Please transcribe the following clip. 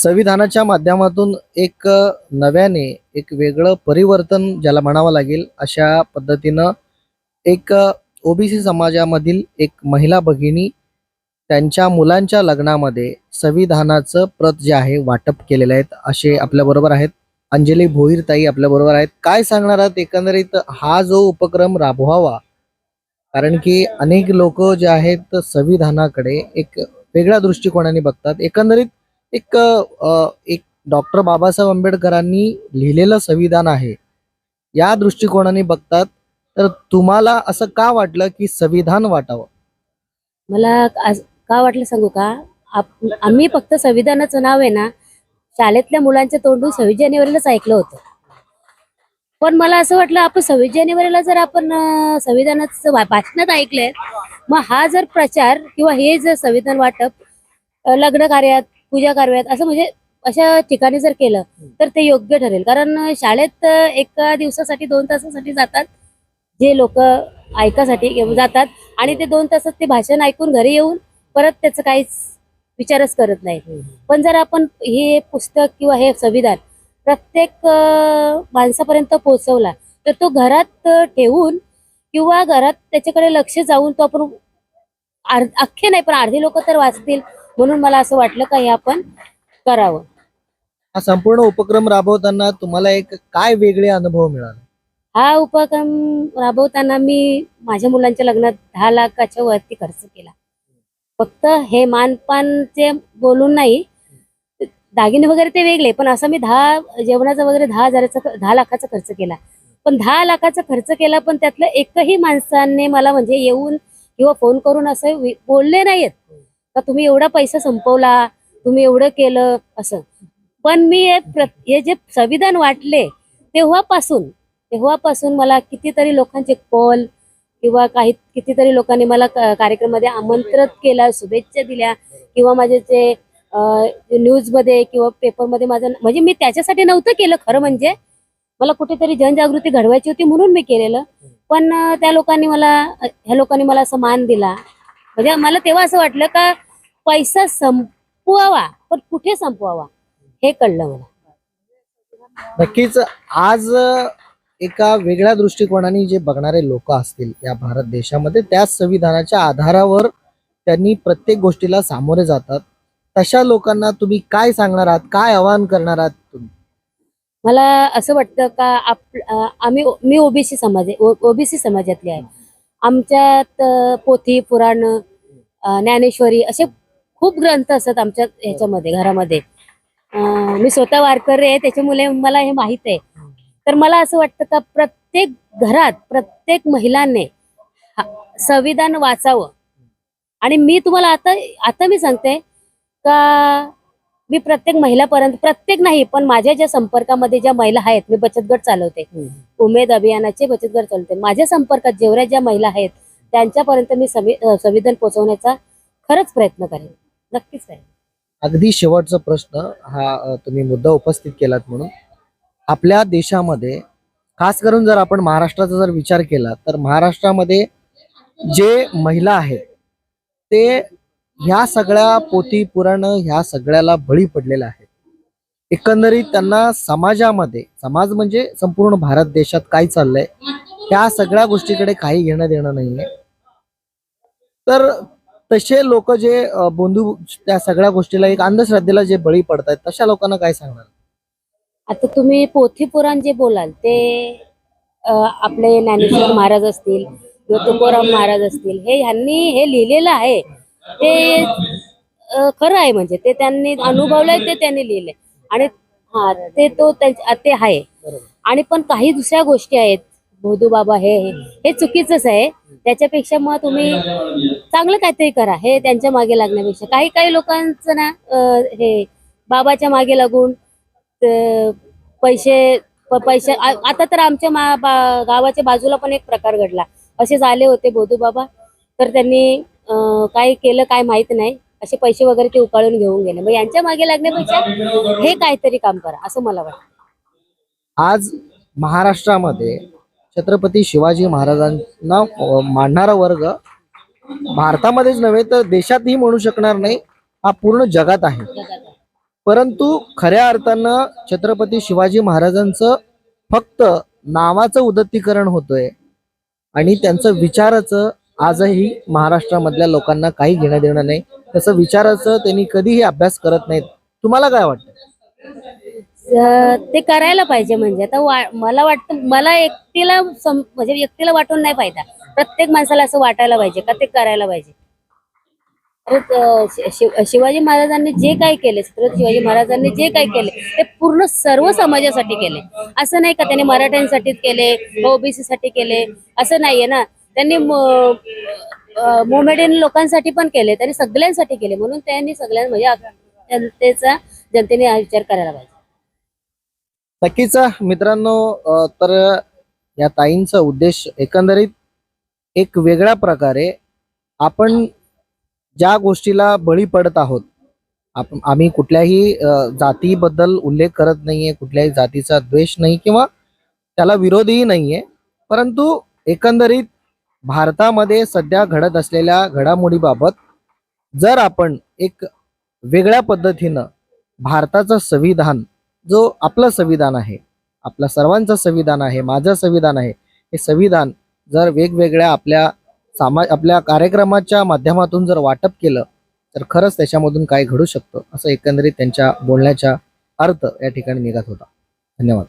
संविधानाच्या माध्यमातून एक नव्याने एक वेगळं परिवर्तन ज्याला म्हणावं लागेल अशा पद्धतीनं एक ओबीसी समाजामधील एक महिला भगिनी त्यांच्या मुलांच्या लग्नामध्ये संविधानाचं प्रत जे आहे वाटप केलेलं आहेत असे आपल्याबरोबर आहेत. अंजली भोईरताई आपल्याबरोबर आहेत. काय सांगणार आहात? एकंदरीत हा जो उपक्रम राबवावा कारण की अनेक लोक जे आहेत संविधानाकडे एक वेगळ्या दृष्टिकोनाने बघतात. एकंदरीत एक अ, एक डॉक्टर बाबासाहेब आंबेडकरांनी लिहिलेलं संविधान आहे. या दृष्टिकोनाने बघतात तर तुम्हाला असं का वाटलं की संविधान वाटावं? मला आज का वाटलं सांगू का? आप आम्ही फक्त संविधानाचं नाव आहे ना शाळेतल्या मुलांच्या तोंडून सव्वीस जानेवारीलाच ऐकलं होतं. पण मला असं वाटलं आपण सव्वीस जानेवारीला जर आपण अं, संविधानाचं वा- भाषणात ऐकलंय मग हा जर प्रचार किंवा हे जर संविधान वाटप अं, लग्न कार्यात पूजा कार्यात असं म्हणजे अशा ठिकाणी जर केलं तर ते योग्य ठरेल. कारण शाळेत एका दिवसासाठी दोन तासासाठी जातात जे लोक ऐकासाठी जातात आणि ते दोन तासात ते भाषण ऐकून घरी येऊन परत त्याचं काहीच विचारच करत नाही पण जर आपण हे पुस्तक किंवा हे संविधान प्रत्येक माणसापर्यंत पोहोचवला तर तो घरात ठेवून किंवा घरात त्याच्याकडे लक्ष जाऊन तो आपण अख्खे नाही पण अर्धे लोक तर वाचतील. म्हणून मला असं वाटलं का हे आपण करावं. हा संपूर्ण उपक्रम राबवताना तुम्हाला एक काय वेगळे अनुभव मिळाले? हा उपक्रम राबवताना मी माझ्या मुलांच्या लग्नात दहा लाखाच्या वरती खर्च केला. फक्त हे मानपानचे बोलून नाही दागिने वगैरे ते वेगळे पण असं मी दहा जेवणाचा वगैरे दहा हजाराचा दहा लाखाचा खर्च केला. पण दहा लाखाचा खर्च केला पण त्यातलं एकही माणसाने मला म्हणजे येऊन किंवा फोन करून असं बोलले नाहीत का तुम्ही एवढा पैसा संपवला तुम्ही एवढं केलं असं. पण मी हे प्र- हे जे संविधान वाटले तेव्हापासून तेव्हापासून मला कितीतरी लोकांचे कॉल किंवा काही कितीतरी लोकांनी मला कार्यक्रमामध्ये आमंत्रित केला शुभेच्छा दिल्या किंवा माझे जे न्यूजमध्ये किंवा पेपरमध्ये माझं म्हणजे मी त्याच्यासाठी नव्हतं केलं खरं म्हणजे. मला कुठेतरी जनजागृती घडवायची होती म्हणून मी केलेलं. पण त्या लोकांनी मला ह्या लोकांनी मला असं मान दिला. म्हणजे मला तेव्हा असं वाटलं का पैसा संपवावा पण कुठे संपवावा? हे कळलं मला. नक्कीच आज एका वेगळ्या दृष्टिकोनाने जे बघणारे लोक असतील या भारत देशामध्ये त्याच संविधानाच्या आधारावर त्यांनी प्रत्येक गोष्टीला सामोरे जातात. तशा लोकांना तुम्ही काय सांगणार आहात? काय आवाहन करणार आहात तुम्ही? मला असं वाटतं का आप आम्ही मी ओबीसी समाज ओबीसी समाजातली आहे. आमच्यात पोथी पुराण ज्ञानेश्वरी असे खूप ग्रंथ असतात आमच्या ह्याच्यामध्ये घरामध्ये. मी स्वतः वारकरी आहे त्याच्यामुळे मला हे माहीत आहे. तर मला असं वाटतं का प्रत्येक घरात प्रत्येक महिलांनी संविधान वाचावं. आणि मी तुम्हाला आता आता मी सांगते का मी प्रत्येक महिलापर्यंत प्रत्येक नाही पण माझ्या ज्या संपर्कामध्ये ज्या महिला आहेत मी बचत गट चालवते. उमेद अभियानाचे बचत गट चालवते. माझ्या संपर्कात जेवढ्या ज्या महिला आहेत त्यांच्यापर्यंत मी संविधान पोहोचवण्याचा खरंच प्रयत्न करेन. नक्कीच नाही. अगदी शेवटचा प्रश्न हा तुम्ही मुद्दा उपस्थित केलात म्हणून. आपल्या देशामध्ये खास करून जर आपण महाराष्ट्राचा जर विचार केला तर महाराष्ट्रामध्ये जे महिला आहेत ते ह्या सगळ्या पोती पुराण ह्या सगळ्याला बळी पडलेल्या आहेत एकंदरीत त्यांना समाजामध्ये समाज म्हणजे संपूर्ण भारत देशात काय चाललंय ह्या सगळ्या गोष्टीकडे काही घेणं देणं नाहीये. तर तसे लोक जे बोंधू त्या सगळ्या गोष्टीला एक अंधश्रद्धेला जे बळी पडतात तशा लोकांना काय सांगणार? आता तुम्ही पोथी पुराण जे बोलाल ते आपले ज्ञानेश्वर महाराज असतील किंवा तुकोराम महाराज असतील हे ह्यांनी हे लिहिलेलं आहे. ते खरं आहे म्हणजे ते त्यांनी अनुभवलंय ते त्यांनी लिहिलंय. आणि हा ते तो ते आहे. आणि पण काही दुसऱ्या गोष्टी आहेत भोदू बाबा हे हे हे चुकीचंच आहे. त्याच्यापेक्षा मग तुम्ही चांगलं काहीतरी करा हे त्यांच्या मागे लागण्यापेक्षा. काही काही लोकांचं ना हे बाबाच्या मागे लागून पैसे पैसे आता तर आमच्या मा बा- गावाच्या बाजूला पण एक प्रकार घडला. असे झाले होते बोधू बाबा. तर त्यांनी काही काय केलं काय माहीत नाही. असे पैसे वगैरे ते उकाळून घेऊन गेले. मग यांच्या मागे लागण्यापेक्षा हे काहीतरी काम करा असं मला वाटतं. आज महाराष्ट्रामध्ये छत्रपती शिवाजी महाराजांना मानणारा वर्ग भारतामध्येच नव्हे तर देशातही म्हणू शकणार नाही हा पूर्ण जगात आहे. परंतु खऱ्या अर्थानं छत्रपती शिवाजी महाराजांचं फक्त नावाचं उदत्तीकरण होतोय आणि त्यांचं विचाराचं आजही महाराष्ट्रामधल्या लोकांना काही घेणं देणं नाही. तसं विचाराचं त्यांनी कधीही अभ्यास करत नाहीत. तुम्हाला काय वाटतं? ते करायला पाहिजे म्हणजे. आता वा- मला वाटतं मला एकटीला म्हणजे व्यक्तीला वाटून नाही पाहिजे प्रत्येक माणसाला असं वाटायला पाहिजे का ते करायला पाहिजे. शिवाजी महाराजांनी जे काही केले छत्रपती शिवाजी महाराजांनी जे काही केले ते पूर्ण सर्व समाजासाठी केले. असं नाही का त्यांनी मराठ्यांसाठीच केले ओबीसी साठी केले असं नाहीये ना. त्यांनी मोमेडियन लोकांसाठी पण केले त्यांनी सगळ्यांसाठी केले. म्हणून त्यांनी सगळ्यां म्हणजे जनतेचा जनतेने हा विचार करायला पाहिजे. नक्कीच मित्रांनो तर या ताईंचा उद्देश एकंदरीत एक वेगळ्या प्रकारे आपण ज्या गोष्टीला बळी पडत आहोत आपण आम्ही कुठल्याही जातीबद्दल उल्लेख करत नाहीये कुठल्याही जातीचा द्वेष नाही किंवा त्याला विरोधही नाहीये परंतु एकंदरीत भारतामध्ये सध्या घडत असलेल्या घडामोडीबाबत जर आपण एक वेगळ्या पद्धतीनं भारताचं संविधान जो आपलं संविधान आहे आपला सर्वांचं संविधान आहे माझं संविधान आहे हे संविधान जर वेगवेगळ्या आपल्या सामा आपल्या कार्यक्रमाच्या माध्यमातून जर वाटप केलं तर खरंच त्याच्यामधून काय घडू शकतं असं एकंदरीत त्यांच्या बोलण्याचा अर्थ या ठिकाणी निघत होता. धन्यवाद.